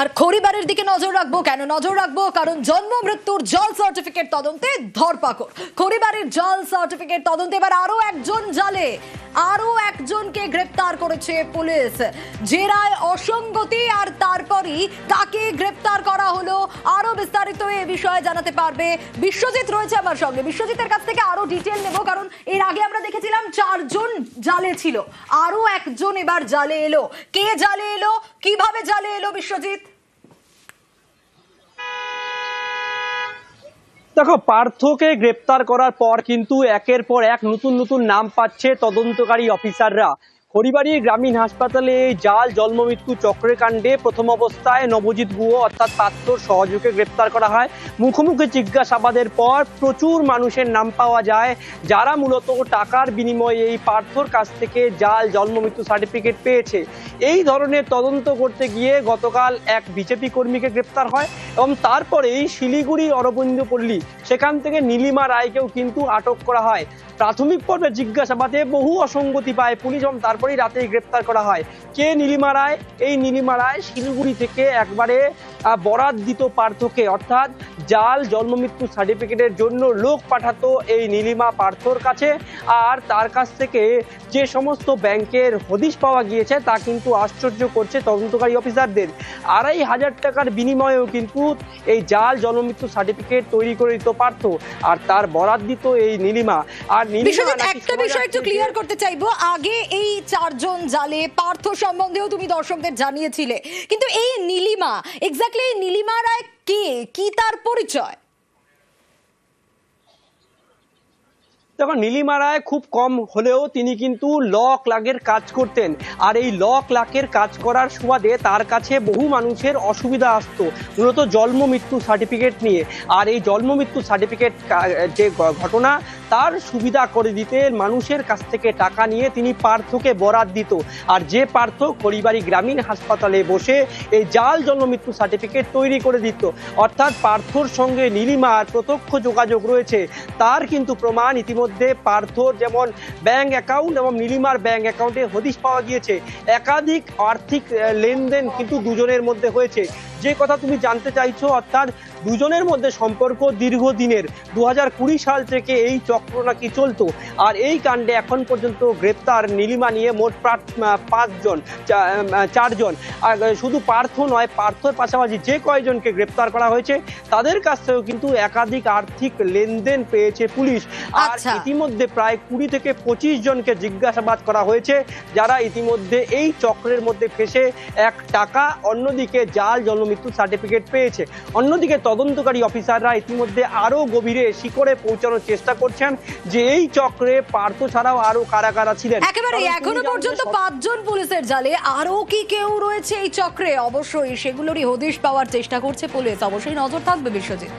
আর খড়িবারের দিকে নজর রাখব। কেন নজর রাখব? কারণ জন্ম, মৃত্যুর জল সার্টিফিকেট তদন্তে ধরপাকড়। খড়িবারের জল সার্টিফিকেট তদন্তে এবার আরও একজন জালে, আরও একজনকে গ্রেপ্তার করেছে পুলিশ। জেরায় অসঙ্গতি আর তারপরই তাকে গ্রেপ্তার করা হলো, আরও বিস্তারিত এ বিষয়ে জানাতে পারবে বিশ্বজিৎ রয়েছে আমার সঙ্গে। বিশ্বজিতের কাছ থেকে আরও ডিটেল নেব, কারণ এর আগে আমরা দেখেছিলাম চারজন জালে ছিল। আরও একজন এবার জালে এলো। কে জালে এলো? কীভাবে জালে এলো বিশ্বজিৎ? দেখো, পার্থকে গ্রেপ্তার করার পর কিন্তু একের পর এক নতুন নতুন নাম পাচ্ছে তদন্তকারী অফিসাররা। খড়িবাড়ি গ্রামীণ হাসপাতালে জাল জন্মমৃত্যু চক্রের কাণ্ডে প্রথম অবস্থায় নবজিৎ গুহ অর্থাৎ পাত্রর সহযোগে গ্রেপ্তার করা হয়। মুখোমুখি জিজ্ঞাসাবাদের পর প্রচুর মানুষের নাম পাওয়া যায়, যারা মূলত টাকার বিনিময়ে এই পার্থর কাছ থেকে জাল জন্মমৃত্যু সার্টিফিকেট পেয়েছে। এই ধরনের তদন্ত করতে গিয়ে গতকাল এক বিজেপি কর্মীকে গ্রেপ্তার হয় এবং তারপরেই শিলিগুড়ি অরবিন্দ পল্লী সেখান থেকে নীলিমা রায়কেও কিন্তু আটক করা হয়। প্রাথমিক পর্বে জিজ্ঞাসাবাদে বহু অসঙ্গতি পায় পুলিশ এবং তারপরেই রাতেই গ্রেপ্তার করা হয়। কে নীলিমারায়? এই নীলিমারায় শিলিগুড়ি থেকে একবারে আহ, বরাত দিত পার্থকে। অর্থাৎ জাল জন্মমৃত্যু সার্টিফিকেটের জন্য লোক পাঠাতো এই নীলিমা পার্থর কাছে। আর তার কাছ থেকে যে সমস্ত ব্যাংকের হদিশ পাওয়া গিয়েছে তা কিন্তু আশ্চর্য করছে তদন্তকারী অফিসারদের। আড়াই হাজার টাকার বিনিময়েও কিন্তু এই জাল জন্মমৃত্যু সার্টিফিকেট তৈরি করে দিত পার্থ। আর তার বরাত দিত এই নীলিমা। আর নীলিমা একটা বিষয় একটু ক্লিয়ার করতে চাইব। আগে এই চারজন জালে পার্থ সম্বন্ধেও তুমি দর্শকদের জানিয়েছিলে। কিন্তু এই নীলিমা এক্স্যাক্টলি নীলিমা রায় কে? কি তার পরিচয়? দেখো, নীলিমা রায় খুব কম হলেও তিনি কিন্তু ল লাগের কাজ করতেন। আর এই ল লাকের কাজ করার সুবাদে তার কাছে বহু মানুষের অসুবিধা আসতো। মূলত জন্ম মৃত্যু সার্টিফিকেট নিয়ে। আর এই জন্ম মৃত্যু সার্টিফিকেট যে ঘটনা তার সুবিধা করে দিতে মানুষের কাছ থেকে টাকা নিয়ে তিনি পার্থকে বরাত দিত। আর যে পার্থ খড়িবাড়ি গ্রামীণ হাসপাতালে বসে এই জাল জন্ম মৃত্যু সার্টিফিকেট তৈরি করে দিত। অর্থাৎ পার্থর সঙ্গে নীলিমার প্রত্যক্ষ যোগাযোগ রয়েছে। তার কিন্তু প্রমাণ ইতিমধ্যে পার্থর যেমন ব্যাংক অ্যাকাউন্ট এবং নীলিমার ব্যাংক অ্যাকাউন্টে হদিশ পাওয়া গিয়েছে। একাধিক আর্থিক লেনদেন কিন্তু দুজনের মধ্যে হয়েছে। যে কথা তুমি জানতে চাইছো অর্থাৎ দুজনের মধ্যে সম্পর্ক দীর্ঘদিনের দু হাজার কুড়ি সাল থেকে এই চক্র নাকি চলতো। আর এই কাণ্ডে এখন পর্যন্ত গ্রেপ্তার নীলিমা নিয়ে মোট পাঁচজন চারজন। আর শুধু পার্থ নয় পার্থর পাশাপাশি যে কয়জনকে গ্রেপ্তার করা হয়েছে তাদের কাছ থেকেও কিন্তু একাধিক আর্থিক লেনদেন পেয়েছে পুলিশ। আর আচ্ছা। ইতিমধ্যে প্রায় কুড়ি থেকে পঁচিশ জনকে জিজ্ঞাসাবাদ করা হয়েছে যারা ইতিমধ্যে এই চক্রের মধ্যে ফেসে এক টাকা অন্যদিকে জাল জন্মমৃত্যু সার্টিফিকেট পেয়েছে। অন্যদিকে তদন্তকারী অফিসাররা ইতিমধ্যে আরও গভীরে শিকড়ে পৌঁছানোর চেষ্টা করছেন যে এই চক্রে পার্থ ছাড়াও আরও কারা কারা ছিলেন। একেবারে এখনও পর্যন্ত পাঁচজন পুলিশের জালে আরও কি কেউ রয়েছে এই চক্রে? অবশ্যই সেগুলোরই হদিশ পাওয়ার চেষ্টা করছে পুলিশ। অবশ্যই নজর থাকবে বিশ্বজিৎ।